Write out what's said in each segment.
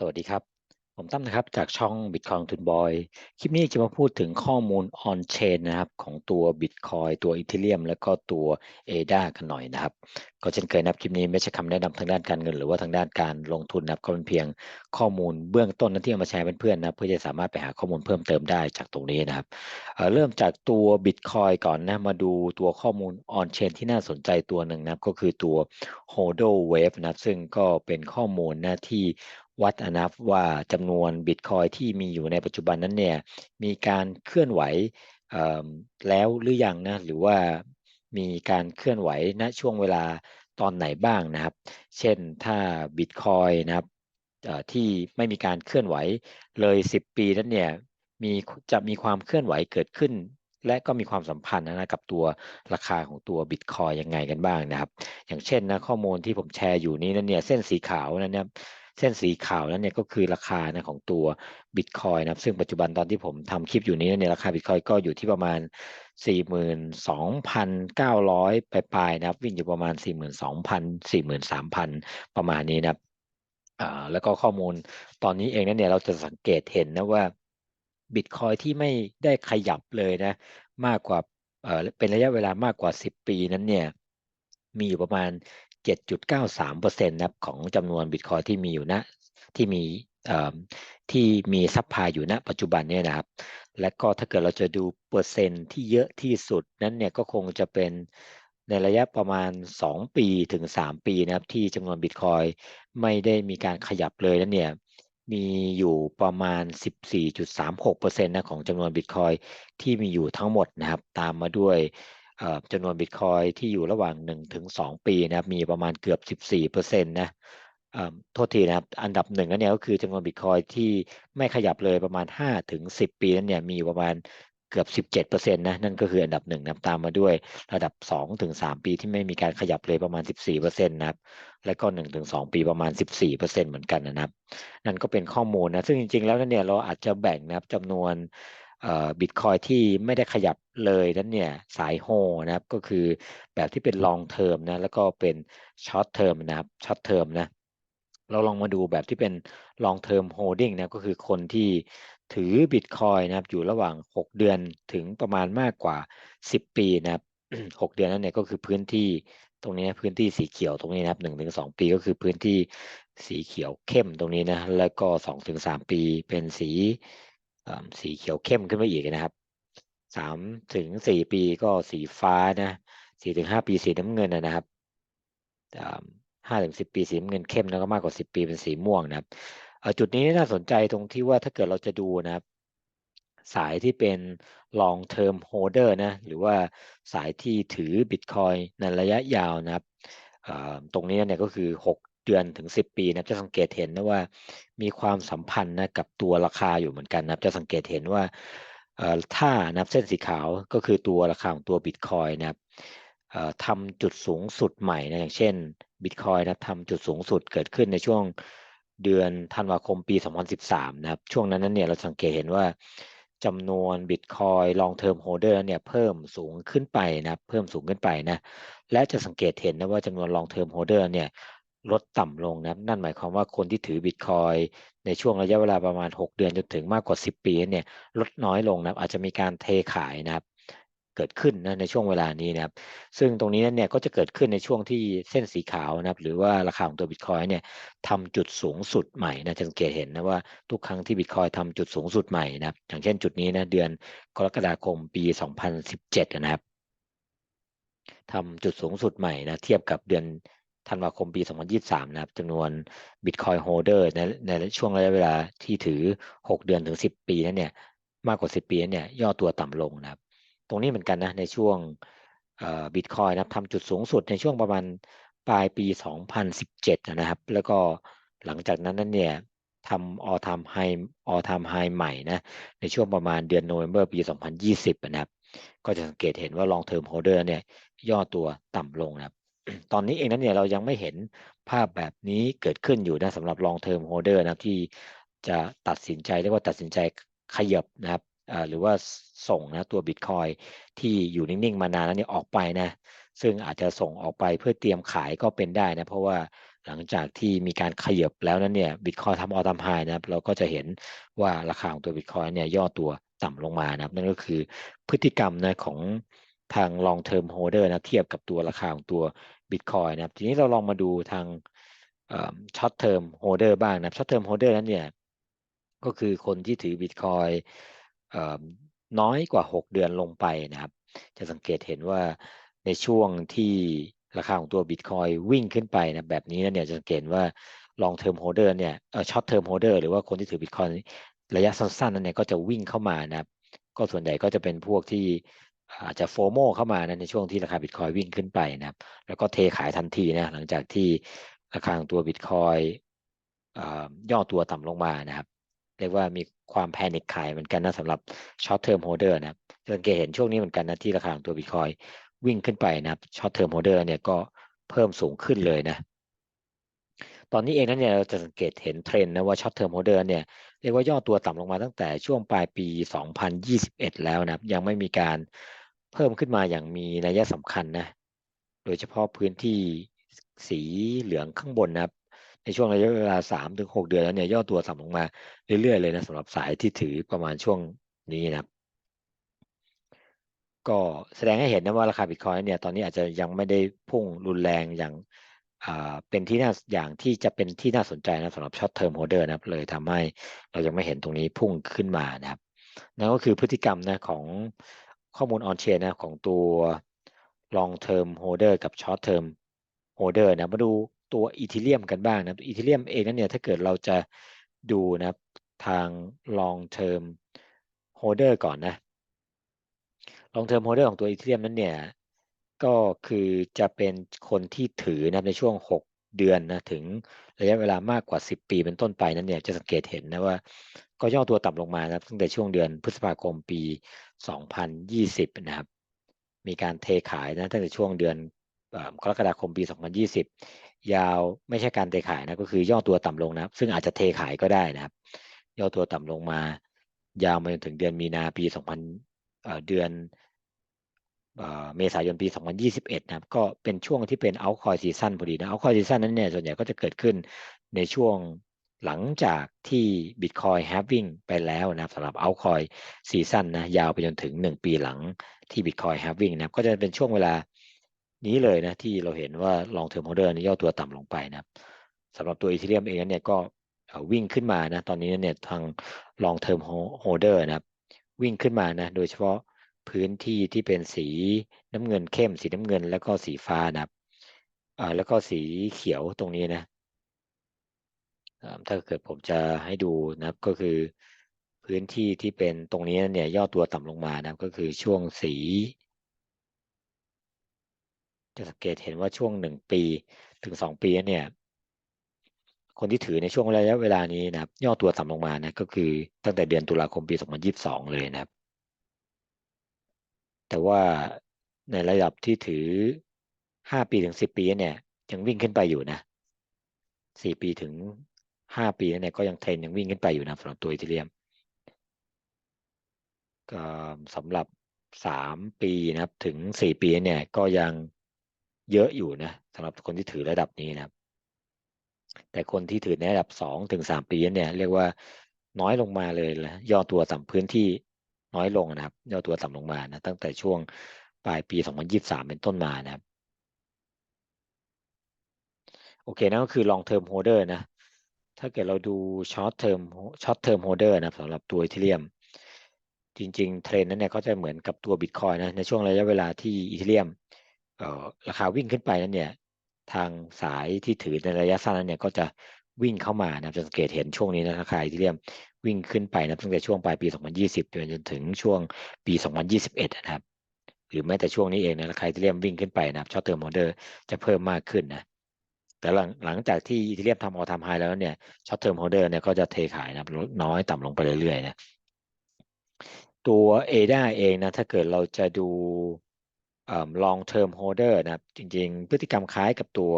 สวัสดีครับ ผมตั้มนะครับจากช่อง Bitcoin ทุนบอย คลิปนี้จะมาพูดถึงข้อมูล on chain นะครับของตัว Bitcoin ตัว Ethereum แล้วก็ตัว ADA กันหน่อยนะครับ ก็เช่นเคยนะครับคลิปนี้ไม่ใช่คำแนะนำทางด้านการเงิน หรือว่าทางด้านการลงทุนนะครับก็เป็นเพียงข้อมูลเบื้องต้นนั้นที่เอามาแชร์เพื่อนๆนะเพื่อจะสามารถไปหาข้อมูลเพิ่มเติมได้จากตรงนี้นะครับเเริ่มจากตัว Bitcoin ก่อนนะมาดูตัวข้อมูล on chain ที่น่าสนใจตัวหนึ่งนะก็คือตัว Hodl Wave นะซึ่งก็เป็นข้อมูลนะที่ วัดนะครับว่าจำนวนบิตคอยที่มีอยู่ในปัจจุบันนั้นเนี่ยมีการเคลื่อนไหวแล้วหรือยังนะหรือว่ามีการเคลื่อนไหวณช่วงเวลาตอนไหนบ้างนะครับ เช่นถ้าบิตคอยนะครับที่ไม่มีการเคลื่อนไหวเลย 10 ปีนั้นเนี่ยมีจะมีความเคลื่อนไหวเกิดขึ้น และก็มีความสัมพันธ์นะกับตัวราคาของตัวบิตคอยยังไงกันบ้างนะครับ อย่างเช่นนะข้อมูลที่ผมแชร์อยู่นี้นั่นเนี่ยเส้นสีขาวนั่นเนี่ย เส้นสีขาวนั้นเนี่ยก็คือราคานะของตัวบิตคอยนะครับซึ่งปัจจุบันตอนที่ผมทำคลิปอยู่นี้เนี่ยราคาบิตคอยก็อยู่ที่ประมาณ 42,900ปลายๆนะครับ วิ่งอยู่ประมาณ 42,000 43,000 ประมาณนี้นะครับอ่าแล้วก็ข้อมูลตอนนี้เองนั้นเนี่ยเราจะสังเกตเห็นนะว่าบิตคอยที่ไม่ได้ขยับเลยนะ มากกว่าเออเป็นระยะเวลามากกว่า 10 ปีนั้นเนี่ยมีอยู่ประมาณ 7.93%นะครับของจำนวนบิตคอยที่มีอยู่ณที่มีที่มีซัพพลายอยู่ณปัจจุบันเนี่ยนะครับ และก็ถ้าเกิดเราจะดูเปอร์เซ็นต์ที่เยอะที่สุดนั้นเนี่ยก็คงจะเป็นในระยะประมาณ 2 ปีถึง 3 ปีนะครับที่จำนวนบิตคอยไม่ได้มีการขยับเลยนั้นเนี่ยมีอยู่ประมาณ 14.36%นะของจำนวนบิตคอยที่มีอยู่ทั้งหมดนะครับ ตามมาด้วย จำนวนบิตคอยที่อยู่ระหว่าง1ถึง2ปีนะครับมีประมาณเกือบ 14%นะโทษทีนะครับ อันดับหนึ่งนั่นเนี่ยก็คือจำนวนบิตคอยที่ไม่ขยับเลยประมาณ5ถึง10 ปีนั้นเนี่ยมีประมาณเกือบ 17%นะนั่นก็คืออันดับหนึ่งนะตามมาด้วยระดับ2ถึง3ปีที่ไม่มีการขยับเลยประมาณ 14%นะครับและก็1ถึง2ปีประมาณ 14%เหมือนกันนะครับ นั่นก็เป็นข้อมูลนะซึ่งจริงๆแล้วนั่นเนี่ยเราอาจจะแบ่งนะครับจำนวน บิตคอยที่ไม่ได้ขยับเลยนั้นเนี่ยสายโฮนะครับก็คือแบบที่เป็น long term นะแล้วก็เป็น short term นะครับ short term นะเราลองมาดูแบบที่เป็น long term holding นะก็คือคนที่ถือบิตคอยนะครับอยู่ระหว่าง 6 เดือนถึงประมาณมากกว่า 10 ปีนะครับ6เดือนนั้นเนี่ยก็คือพื้นที่ตรงนี้พื้นที่สีเขียวตรงนี้นะครับหนึ่งถึงสองปีก็คือพื้นที่สีเขียวเข้มตรงนี้นะแล้วก็สองถึงสามปีเป็นสี สีเขียวเข้มขึ้นมาอีกนะครับสามถึงสี่ปีก็สีฟ้านะสี่ถึงห้าปีสีน้ำเงินนะครับห้าถึงสิบปีสีน้ำเงินเข้มแล้วก็มากกว่าสิบปีเป็นสีม่วงนะครับจุดนี้น่าสนใจตรงที่ว่าถ้าเกิดเราจะดูนะครับ สายที่เป็น long term holder นะหรือว่าสายที่ถือ Bitcoin ในระยะยาวนะครับตรงนี้เนี่ยก็คือ 6 เดือนถึง 10 ปีนะจะสังเกตเห็นนะว่ามีความสัมพันธ์นะกับตัวราคาอยู่เหมือนกันนะจะสังเกตเห็นว่าถ้านับเส้นสีขาวก็คือตัวราคาของตัวบิตคอยนะครับทำจุดสูงสุดใหม่นะอย่างเช่นบิตคอยนะทำจุดสูงสุดเกิดขึ้นในช่วงเดือนธันวาคมปี 2013 นะครับ ช่วงนั้นนั้นเนี่ยเราสังเกตเห็นว่าจำนวนบิตคอยลองเทอมโฮเดอร์เนี่ยเพิ่มสูงขึ้นไปนะเพิ่มสูงขึ้นไปนะ และจะสังเกตเห็นนะว่าจำนวนลองเทอมโฮเดอร์เนี่ย ลดต่ำลงนะนั่นหมายความว่าคนที่ถือบิตคอยในช่วงระยะเวลาประมาณ 6 เดือนจนถึงมากกว่า 10 ปีเนี่ยลดน้อยลงนะอาจจะมีการเทขายนะครับเกิดขึ้นนะในช่วงเวลานี้นะครับซึ่งตรงนี้นั้นเนี่ยก็จะเกิดขึ้นในช่วงที่เส้นสีขาวนะครับหรือว่าราคาของตัวบิตคอยเนี่ยทำจุดสูงสุดใหม่นะจะสังเกตเห็นนะว่าทุกครั้งที่บิตคอยทำจุดสูงสุดใหม่นะครับอย่างเช่นจุดนี้นะเดือนกรกฎาคมปี 2017 นะครับทำจุดสูงสุดใหม่นะเทียบกับเดือน ธันวาคมปี 2023 นะครับจำนวน Bitcoin Holder ในในช่วงระยะเวลาที่ถือ 6 เดือนถึง 10 ปีนั้นเนี่ยมากกว่า 10 ปีนั้นเนี่ยย่อตัวต่ำลงนะครับ ตรงนี้เหมือนกันนะในช่วงบิตคอยนะครับทำจุดสูงสุดในช่วงประมาณปลายปี 2017 นะครับ แล้วก็หลังจากนั้นนั้นเนี่ยทำ all time high all time high ใหม่นะในช่วงประมาณเดือนโนเวม ber ปี 2020 นะครับ ก็จะสังเกตเห็นว่า long term holder เนี่ยย่อตัวต่ำลงนะครับ ตอนนี้เองนั้นเนี่ยเรายังไม่เห็นภาพแบบนี้เกิดขึ้นอยู่นะสำหรับ long term holder นะที่จะตัดสินใจเรียกว่าตัดสินใจขยับนะครับหรือว่าส่งนะตัว Bitcoin ที่อยู่นิ่งๆ มานานแล้วเนี่ยออกไปนะซึ่งอาจจะส่งออกไปเพื่อเตรียมขายก็เป็นได้นะเพราะว่าหลังจากที่มีการขยับแล้วนั้นเนี่ยบิตคอยทำออทามไฮนะครับเราก็จะเห็นว่าราคาของตัวบิตคอยเนี่ยย่อตัวต่ำลงมานะครับนั่นก็คือพฤติกรรมนะของทาง long term holder นะเทียบกับตัวราคาของตัว บิตคอยนะครับ ทีนี้เราลองมาดูทาง short term holder บ้างนะ short term holder นั้นเนี่ยก็คือคนที่ถือบิตคอยน้อยกว่า 6 เดือนลงไปนะครับ จะสังเกตเห็นว่าในช่วงที่ราคาของตัวบิตคอยวิ่งขึ้นไปนะแบบนี้นะเนี่ยจะสังเกตว่า long term holder เนี่ยเอ่อ short term holder หรือว่าคนที่ถือบิตคอยระยะสั้นๆนั้นเนี่ยก็จะวิ่งเข้ามานะครับ ก็ส่วนใหญ่ก็จะเป็นพวกที่ อาจจะโฟโมเข้ามานะในช่วงที่ราคาบิตคอยวิ่งขึ้นไปนะครับ แล้วก็เทขายทันทีนะหลังจากที่ราคาของตัวบิตคอยย่อตัวต่ำลงมานะครับ เรียกว่ามีความแพนิคขายเหมือนกันนะสำหรับ short term holder นะครับสังเกตเห็นช่วงนี้เหมือนกันนะที่ราคาของตัวบิตคอยวิ่งขึ้นไปนะครับ short term holder เนี่ยก็เพิ่มสูงขึ้นเลยนะ ตอนนี้เองนั้นเนี่ยเราจะสังเกตเห็นเทรนด์นะว่า short term holder เนี่ยเรียกว่าย่อตัวต่ำลงมาตั้งแต่ช่วงปลายปี 2021 แล้วนะครับยังไม่มีการ พิ่มขึ้นมาอย่างมีนัยสำคัญนะ โดยเฉพาะพื้นที่สีเหลืองข้างบนนะครับ ในช่วงระยะเวลา 3-6 เดือนแล้วเนี่ยย่อตัวต่ำลงมาเรื่อยๆเลยนะสำหรับสายที่ถือประมาณช่วงนี้นะครับก็แสดงให้เห็นนะว่าราคาบิตคอยเนี่ยตอนนี้อาจจะยังไม่ได้พุ่งรุนแรงอย่างเป็นที่น่าอย่างที่จะเป็นที่น่าสนใจนะสำหรับช็อตเทอมโฮเดอร์นะครับเลยทำให้เรายังไม่เห็นตรงนี้พุ่งขึ้นมานะครับนั่นก็คือพฤติกรรมนะของ ข้อมูลออนเชนนะของตัว long term holder กับ short term holder นะมาดูตัวอีเทเรียมกันบ้างนะอีเทเรียมเองนั้นเนี่ยถ้าเกิดเราจะดูนะทาง long term holder ก่อนนะ long term holder ของตัวอีเทเรียมนั้นเนี่ยก็คือจะเป็นคนที่ถือนะในช่วง 6 เดือนนะถึงระยะเวลามากกว่า 10 ปีเป็นต้นไปนั้นเนี่ยจะสังเกตเห็นนะว่า ก็ย่อตัวต่ำลงมานะตั้งแต่ช่วงเดือนพฤษภาคมปี 2020 นะครับ มีการเทขายนะตั้งแต่ช่วงเดือนกรกฎาคมปี 2020 ยาวไม่ใช่การเทขายนะก็คือย่อตัวต่ำลงนะซึ่งอาจจะเทขายก็ได้นะครับ ย่อตัวต่ำลงมา ยาวมาจนถึงเดือนมีนาปี 2000เดือน เมษายนปี 2021 นะครับ ก็เป็นช่วงที่เป็นเอาคอยซีซั่นพอดีนะเอาคอยซีซั่นนั้นเนี่ยส่วนใหญ่ก็จะเกิดขึ้นในช่วงหลังจากที่ Bitcoin halving ไปแล้วนะครับสำหรับเอาคอยซีซั่นนะยาวไปจนถึง 1 ปีหลังที่ Bitcoin halving นะครับ ก็จะเป็นช่วงเวลานี้เลยนะที่เราเห็นว่า long term holder นี่ย่อตัวต่ำลงไปนะครับสำหรับตัวอีเทเรียมเองเนี่ยก็วิ่งขึ้นมานะตอนนี้เนี่ยทาง long term holder นะครับวิ่งขึ้นมานะโดยเฉพาะ พื้นที่ที่เป็นสีน้ำเงินเข้ม สีน้ำเงิน แล้วก็สีฟ้านะครับแล้วก็สีเขียวตรงนี้นะถ้าเกิดผมจะให้ดูนะครับก็คือ พื้นที่ที่เป็นตรงนี้เนี่ยย่อตัวต่ำลงมานะครับก็คือช่วงสี จะสังเกตเห็นว่าช่วงหนึ่งปีถึงสองปีเนี่ยคนที่ถือในช่วงระยะเวลานี้นะครับย่อตัวต่ำลงมานะก็คือตั้งแต่เดือนตุลาคมปี 2022 เลยนะครับ แต่ว่าในระดับที่ถือห้าปีถึงสิบปีเนี่ยยังวิ่งขึ้นไปอยู่นะสี่ปีถึงห้าปีเนี่ยก็ยังเทรนยังวิ่งขึ้นไปอยู่นะสำหรับตัวอีเทเรียมก็สำหรับสามปีนะครับถึงสี่ปีเนี่ยก็ยังเยอะอยู่นะสำหรับคนที่ถือระดับนี้นะครับ แต่คนที่ถือในระดับสองถึงสามปีเนี่ยเรียกว่าน้อยลงมาเลยละย่อตัวต่ำพื้นที่ น้อยลงนะครับย่อตัวต่ำลงมานะตั้งแต่ช่วงปลายปี 2023 เป็นต้นมานะครับ โอเคนั่นก็คือ long term holder นะ ถ้าเกิดเราดู short term short term holder นะสำหรับตัวอีเทเรียม จริง ๆ เทรนนั้นเนี่ยเขาจะเหมือนกับตัว Bitcoin นะ ในช่วงระยะเวลาที่อีเทเรียมราคาวิ่งขึ้นไปนั้นเนี่ย ทางสายที่ถือในระยะสั้นนั้นเนี่ยก็จะวิ่งเข้ามานะจะสังเกตเห็นช่วงนี้นะราคาอีเทเรียม วิ่งขึ้นไปนะตั้งแต่ช่วงปลายปี 2020 จนจนถึงช่วงปี 2021 นะครับ หรือแม้แต่ช่วงนี้เองนะราคาอีเทเรียมวิ่งขึ้นไปนะครับช็อตเทอร์มอเดอร์จะเพิ่มมากขึ้นนะแต่หลังหลังจากที่อีเทเรียมทำออทามไฮแล้วเนี่ยช็อตเทอร์มโฮเดอร์เนี่ยก็จะเทขายนะลดน้อยต่ำลงไปเรื่อยๆนะตัว ADA เองนะถ้าเกิดเราจะดู long term holder นะครับจริงๆ พฤติกรรมคล้ายกับตัว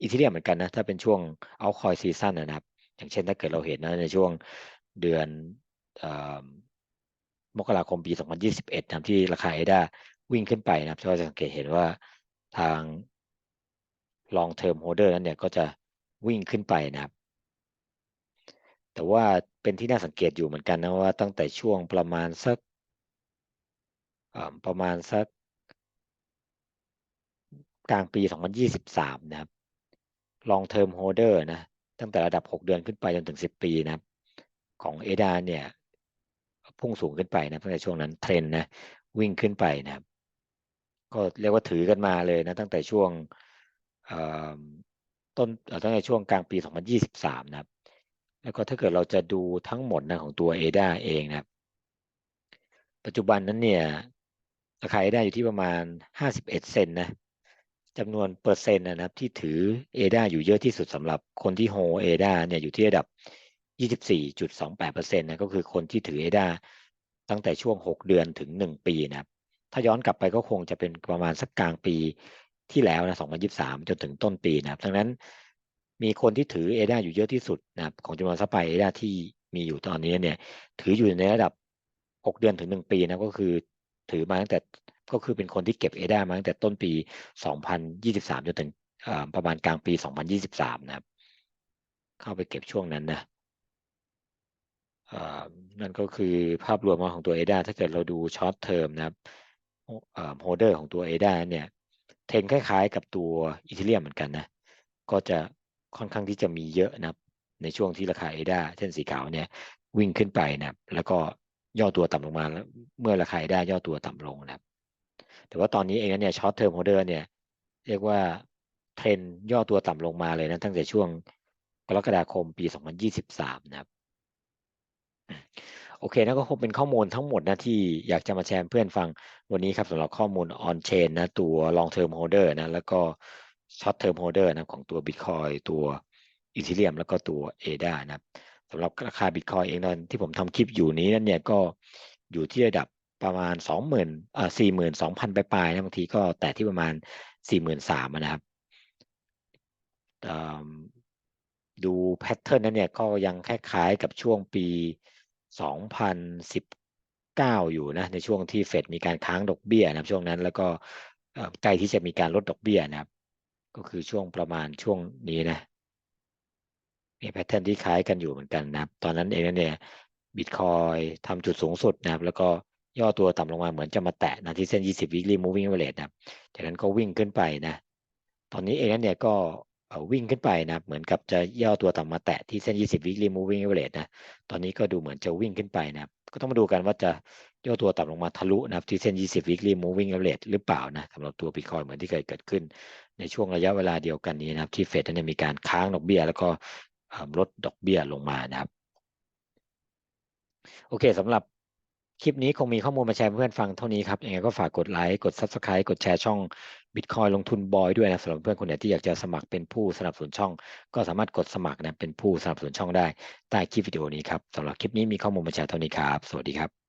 อีเทเรียมเหมือนกันนะถ้าเป็นช่วงเอาคอยซีซั่นนะครับ อย่างเช่นถ้าเกิดเราเห็นนะในช่วง เดือนมกราคมปี 2021ทำที่ราคาเอดาวิ่งขึ้นไปนะครับก็จะสังเกตเห็นว่าทาง long term holder นั้นเนี่ยก็จะวิ่งขึ้นไปนะครับ แต่ว่าเป็นที่น่าสังเกตอยู่เหมือนกันนะว่าตั้งแต่ช่วงประมาณสักประมาณสักกลางปี 2023 นะครับ long term holder นะ ตั้งแต่ระดับ 6 เดือนขึ้นไปจนถึง 10 ปีนะครับ ของเอดาเนี่ยพุ่งสูงขึ้นไปนะตั้งแต่ช่วงนั้นเทรนนะวิ่งขึ้นไปนะครับก็เรียกว่าถือกันมาเลยนะตั้งแต่ช่วงต้นตั้งแต่ช่วงกลางปี 2023 นะครับ แล้วก็ถ้าเกิดเราจะดูทั้งหมดนะของตัว ADA เองนะครับ ปัจจุบันนั้นเนี่ยราคา ADA อยู่ที่ประมาณ 51 เซนนะจำนวนเปอร์เซ็นต์นะครับที่ถือ ADA อยู่เยอะที่สุดสำหรับคนที่โฮ ADA เนี่ยอยู่ที่ระดับ 24.28%นะก็คือคนที่ถือ ADA ตั้งแต่ช่วง 6 เดือนถึง 1 ปีนะครับ ถ้าย้อนกลับไปก็คงจะเป็นประมาณสักกลางปีที่แล้วนะ 2023 จนถึงต้นปีนะครับ ดังนั้นมีคนที่ถือ ADA อยู่เยอะที่สุดนะครับของจำนวนซัพพลาย ADA ที่มีอยู่ตอนนี้เนี่ยถืออยู่ในระดับ 6 เดือนถึง 1 ปีนะก็คือถือมาตั้งแต่ก็คือเป็นคนที่เก็บ ADA มาตั้งแต่ต้นปี 2023 จนถึงประมาณกลางปี 2023 นะครับ เข้าไปเก็บช่วงนั้นนะ นั่นก็คือภาพรวมของตัว ADA ถ้าเกิดเราดูช็อตเทอมนะครับโฮเดอร์ของตัว ADA เนี่ยเทรนคล้ายๆ กับตัวอีเทเรียมเหมือนกันนะ ก็จะค่อนข้างที่จะมีเยอะนะครับ ในช่วงที่ราคา ADA เช่นสีขาวเนี่ยวิ่งขึ้นไปนะครับแล้วก็ย่อตัวต่ำลงมาแล้วเมื่อราคา ADA ย่อตัวต่ำลงนะครับ แต่ว่าตอนนี้เองเนี่ยช็อตเทอมโฮเดอร์เนี่ยเรียกว่าเทรนย่อตัวต่ำลงมาเลยนะตั้งแต่ช่วงกรกฎาคมปี 2023 นะครับ อเคนะก็คงเป็นข้อมูลทั้งหมดนะที่อยากจะมาแชร์เพื่อนฟังวันนี้ครับสำหรับข้อมูล on chain นะตัว long term holder นะแล้วก็ short term holder นะของตัว Bitcoin ตัว Ethereum แล้วก็ตัว ADA นะสำหรับราคา Bitcoin เองนั้นที่ผมทำคลิปอยู่นี้นั่นเนี่ยก็อยู่ที่ระดับประมาณ 20,000อ่า42,000 ปลายๆนะบางทีก็แต่ที่ประมาณ 43,000นะครับดูแพทเทิร์นนั้นเนี่ยก็ยังคล้ายๆกับช่วงปี 2019 อยู่นะในช่วงที่เฟดมีการค้างดอกเบี้ยนะครับ ช่วงนั้นแล้วก็ใกล้ที่จะมีการลดดอกเบี้ยนะครับ ก็คือช่วงประมาณช่วงนี้นะมีแพทเทิร์นที่คล้ายกันอยู่เหมือนกันนะครับ ตอนนั้นเองเนี่ยบิตคอยทำจุดสูงสุดนะครับ แล้วก็ย่อตัวต่ำลงมาเหมือนจะมาแตะนะที่เส้น 20 weekly moving average นะครับ จากนั้นก็วิ่งขึ้นไปนะ ตอนนี้เองเนี่ยก็ วิ่งขึ้นไปนะเหมือนกับจะย่อตัวต่ำมาแตะที่เส้น 20 weekly moving average นะตอนนี้ก็ดูเหมือนจะวิ่งขึ้นไปนะก็ต้องมาดูกันว่าจะย่อตัวต่ำลงมาทะลุนะที่เส้น 20 weekly moving average หรือเปล่านะสำหรับตัวบิตคอยเหมือนที่เคยเกิดขึ้น ในช่วงระยะเวลาเดียวกันนี้นะครับที่เฟดนั้นมีการค้างดอกเบี้ย แล้วก็ลดดอกเบี้ยลงมานะครับโอเคสำหรับคลิปนี้คงมีข้อมูลมาแชร์เพื่อนฟังเท่านี้ครับยังไงก็ฝากกดไลค์กด Subscribe กดแชร์ช่อง บิตคอยลงทุนบอยด้วยนะสำหรับเพื่อนคนไหนที่อยากจะสมัครเป็นผู้สนับสนุนช่อง ก็สามารถกดสมัครนะเป็นผู้สนับสนุนช่องได้ใต้คลิปวิดีโอนี้ครับสำหรับคลิปนี้มีข้อมูลมาแชร์เท่านี้ครับ สวัสดีครับ